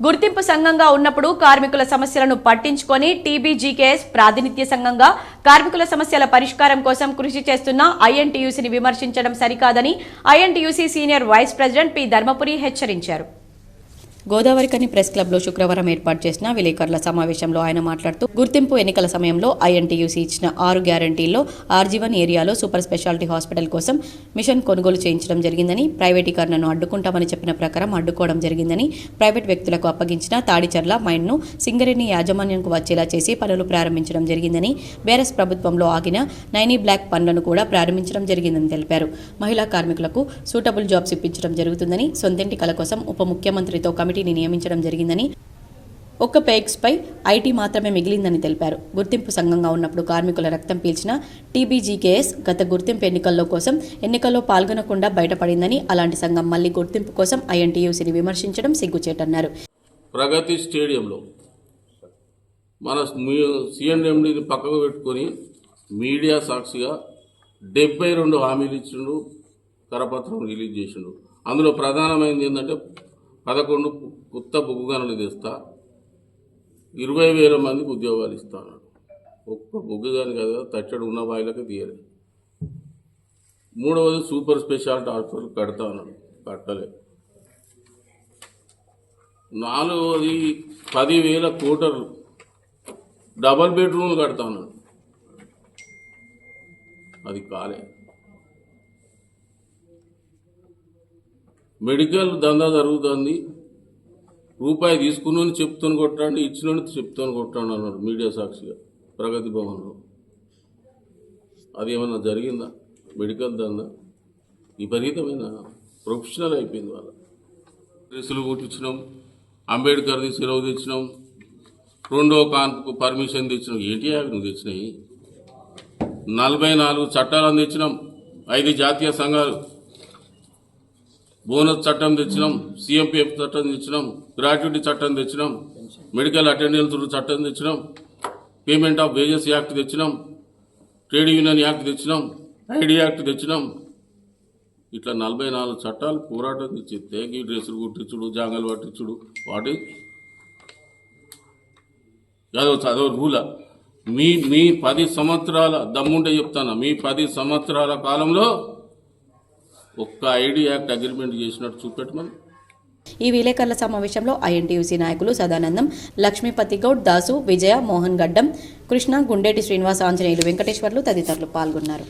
గుర్తింపు సంఘంగా ఉన్నప్పుడు కార్మికుల సమస్యలను పట్టించుకొని టీబీజీకేఎస్ ప్రాతినిధ్య సంఘంగా కార్మికుల సమస్యల పరిష్కారం కోసం కృషి చేస్తున్న ఐఎన్టీయూసీని విమర్శించడం సరికాదని INTUC senior vice president P Dharmapuri హెచ్చరించారు. గోదావరికని ప్రెస్ క్లబ్లో శుక్రవారం ఏర్పాటు చేసిన విలేకరుల సమావేశంలో ఆయన మాట్లాడుతూ గుర్తింపు ఎన్నికల సమయంలో ఐఎన్టీయూసీ ఇచ్చిన ఆరు గ్యారంటీల్లో ఆర్జీవన్ ఏరియాలో సూపర్ స్పెషాలిటీ హాస్పిటల్ కోసం మిషన్ కొనుగోలు చేయించడం జరిగిందని ప్రైవేటీకరణను అడ్డుకుంటామని చెప్పిన ప్రకారం అడ్డుకోవడం జరిగిందని ప్రైవేట్ వ్యక్తులకు అప్పగించిన తాడిచర్ల మైన్ను సింగరేణి యాజమాన్యంకు వచ్చేలా చేసి పనులు ప్రారంభించడం జరిగిందని బేరస్ ప్రభుత్వంలో ఆగిన నైనీ బ్లాక్ పనులను కూడా ప్రారంభించడం జరిగిందని తెలిపారు. మహిళా కార్మికులకు సూటబుల్ జాబ్స్ ఇప్పించడం జరుగుతుందని సొంతింటి కల కోసం ఉప ముఖ్యమంత్రితో కమిటీ కమిటీని నియమించడం జరిగిందని ఒక్క పేక్స్పై ఐటీ మాత్రమే మిగిలిందని తెలిపారు. గుర్తింపు సంఘంగా ఉన్నప్పుడు కార్మికుల రక్తం పీల్చిన టీబీజీకేఎస్ గత గుర్తింపు ఎన్నికల్లో కోసం ఎన్నికల్లో పాల్గొనకుండా బయటపడిందని అలాంటి సంఘం మళ్ళీ గుర్తింపు కోసం ఐఎన్టీయూసీని విమర్శించడం సిగ్గుచేటన్నారు. ప్రగతి స్టేడియంలో మన సిఎండిఎండిని పక్కకు పెట్టుకొని మీడియా సాక్షిగా డెబ్బై రెండు హామీలు ఇచ్చిండు కరపత్రం రిలీజ్ చేసిండు. అందులో ప్రధానమైనది ఏంటంటే పదకొండు కొత్త బొగ్గుగనులు తెస్తా ఇరవై వేల మందికి ఉద్యోగాలు ఇస్తాను ఒక్క బొగ్గుగాని కదా తచ్చడు ఉన్న వాయిలకు తీయలేదు మూడవది సూపర్ స్పెషాలిటీ హాస్పిటల్ కడతాను కట్టలే. నాలుగవది పదివేల కోటర్లు. డబల్ బెడ్రూమ్లు కడతాను అది కాలే. మెడికల్ దందా జరుగుతుంది. రూపాయి తీసుకున్నాను చెప్తాను కొట్టండి ఇచ్చినని చెప్తాను కొట్టండి అన్నాడు మీడియా సాక్షిగా ప్రగతి భవన్లో. అది ఏమన్నా జరిగిందా? మెడికల్ దందా? విపరీతమైన ప్రొఫెషనల్ అయిపోయింది వాళ్ళ. డ్రెస్సులు కుట్టించినాం అంబేద్కర్ది సెలవు తెచ్చినాం రెండో కాన్కు పర్మిషన్ తెచ్చినాం. ఏంటి అవి నువ్వు తెచ్చినాయి? నలభై నాలుగు చట్టాలను తెచ్చినాం. ఐదు జాతీయ సంఘాలు. బోనస్ చట్టం తెచ్చినాం సిఎంపిఎఫ్ చట్టం తెచ్చినాం గ్రాట్యుటీ చట్టం తెచ్చినాం మెడికల్ అటెండెన్స్ చట్టం తెచ్చినాం పేమెంట్ ఆఫ్ వేజెస్ యాక్ట్ తెచ్చినాం ట్రేడ్ యూనియన్ యాక్ట్ తెచ్చినాం ఐడి యాక్ట్ తెచ్చినాం. ఇట్లా నలభై నాలుగు చట్టాలు పోరాటం తెచ్చి తేగి డ్రెస్సులు కుట్టించుడు జాంగలు పట్టించుడు. వాటి అదో చదవ రూల. మీ మీ పది సంవత్సరాల దమ్ముంటే చెప్తాను మీ పది సంవత్సరాల కాలంలో ఒక్క ఐడి యాక్ట్ అగ్రిమెంట్ చేసినట్టు చూపెట్టమని. ఈ విలేకరుల సమావేశంలో ఐఎన్టీయూసీ నాయకులు సదానందం లక్ష్మీపతి గౌడ్ దాసు విజయ మోహన్ గడ్డం కృష్ణ గుండేటి శ్రీనివాస ఆంజనేయులు వెంకటేశ్వర్లు తదితరులు పాల్గొన్నారు.